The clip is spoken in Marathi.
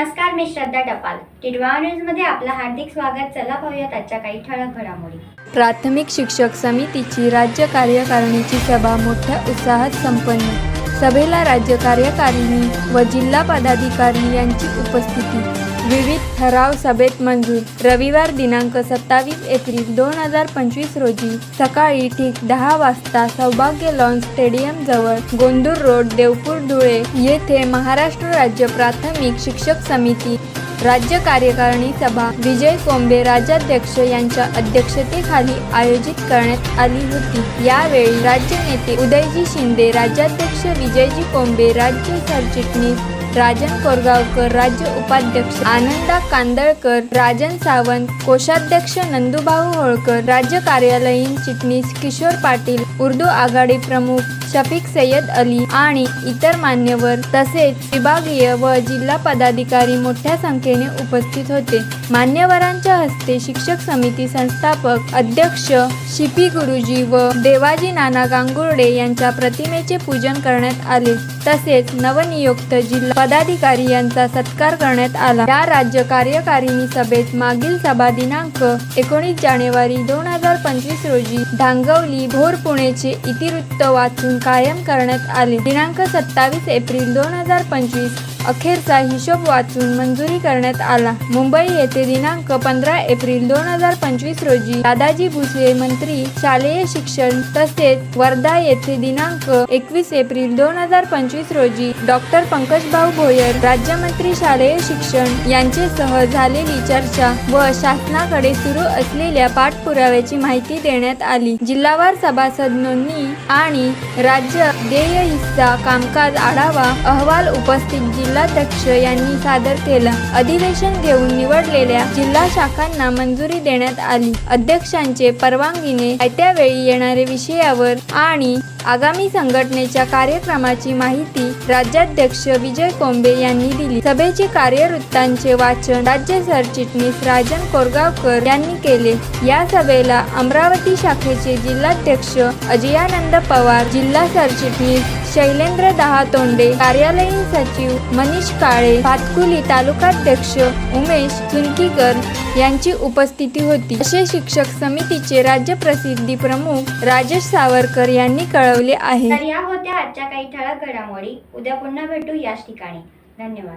नमस्कार मी श्रद्धा टपाल. टिडवा न्यूजमध्ये आपलं हार्दिक स्वागत. चला पाहूयात आजच्या काही ठळक घडामोडी. प्राथमिक शिक्षक समितीची राज्य कार्यकारिणीची सभा मोठ्या उत्साहात संपन्न. सभेला राज्य कार्यकारिणी व जिल्हा पदाधिकारी यांची उपस्थिती. विविध ठराव सभेत मंजूर. रविवार दिनांक सत्तावीस एप्रिल दोन हजार पंचवीस रोजी सकाळी ठीक दहा वाजता सौभाग्य लॉन स्टेडियम जवळ गोंदूर रोड देवपूर धुळे येथे महाराष्ट्र राज्य प्राथमिक शिक्षक समिती राज्य कार्यकारिणी सभा विजय कोंबे राज्याध्यक्ष यांच्या अध्यक्षतेखाली आयोजित करण्यात आली होती. यावेळी राज्य नेते उदयजी शिंदे राज्याध्यक्ष विजयजी कोंबे राज्य सरचिटणीस राजन कोरगावकर राज्य उपाध्यक्ष आनंदा कांदळकर राजन सावंत कोषाध्यक्ष नंदुभाऊ होळकर राज्य कार्यालयीन चिटणीस किशोर पाटील उर्दू आघाडी प्रमुख शफीक सय्यद अली आणि इतर मान्यवर तसेच विभागीय व जिल्हा पदाधिकारी मोठ्या संख्येने उपस्थित होते. मान्यवरांच्या हस्ते शिक्षक समिती संस्थापक अध्यक्ष शिपी गुरुजी व देवाजी नाना गांगुर्डे यांच्या प्रतिमेचे पूजन करण्यात आले. तसेच नवनियुक्त जिल्हा पदाधिकारी यांचा सत्कार करण्यात आला. या राज्य कार्यकारिणी सभेत मागील सभा दिनांक एकोणीस जानेवारी दोन हजार पंचवीस रोजी धांगवली भोर पुणेचे इतिवृत्त वाचून कायम करण्यात आले. दिनांक सत्तावीस एप्रिल दोन हजार पंचवीस अखेरचा हिशोब वाचून मंजुरी करण्यात आला. मुंबई येथे दिनांक पंधरा एप्रिल दोन हजार पंचवीस रोजी दादाजी भुसले मंत्री शालेय शिक्षण तसेच वर्धा येथे दिनांक एकवीस एप्रिल दोन हजार पंचवीस रोजी डॉक्टर पंकजभाऊ भोयर राज्यमंत्री शालेय शिक्षण यांचेसह झालेली चर्चा व शासनाकडे सुरू असलेल्या पाठपुराव्याची माहिती देण्यात आली. जिल्हावार सभासद नोंदणी आणि राज्य देय हिस्सा कामकाज आढावा अहवाल उपस्थित जिल्हाध्यक्ष यांनी सादर केला. अधिवेशन घेऊन निवडलेल्या जिल्हा शाखांना मंजुरी देण्यात आली. अध्यक्षांचे परवानगीने आयत्या वेळी येणारे विषयावर आणि आगामी संघटनेच्या कार्यक्रमाची माहिती राज्याध्यक्ष विजय कोंबे यांनी दिली. सभेचे कार्यवृत्तांचे वाचन राज्य सरचिटणीस राजन कोरगावकर यांनी केले. या सभेला अमरावती शाखेचे जिल्हाध्यक्ष अजयानंद पवार जिल्हा सरचिटणीस शैलेंद्र दहातोंडे कार्यालयीन सचिव मनीष काळे भातकुली तालुकाध्यक्ष उमेश चुनकीकर यांची उपस्थिती होती. असे शिक्षक समितीचे राज्य प्रसिद्धी प्रमुख राजेश सावरकर यांनी कळवले आहे. तर या होत्या आजच्या काही ठळक घडामोडी. उद्या पुन्हा भेटू याच ठिकाणी. धन्यवाद.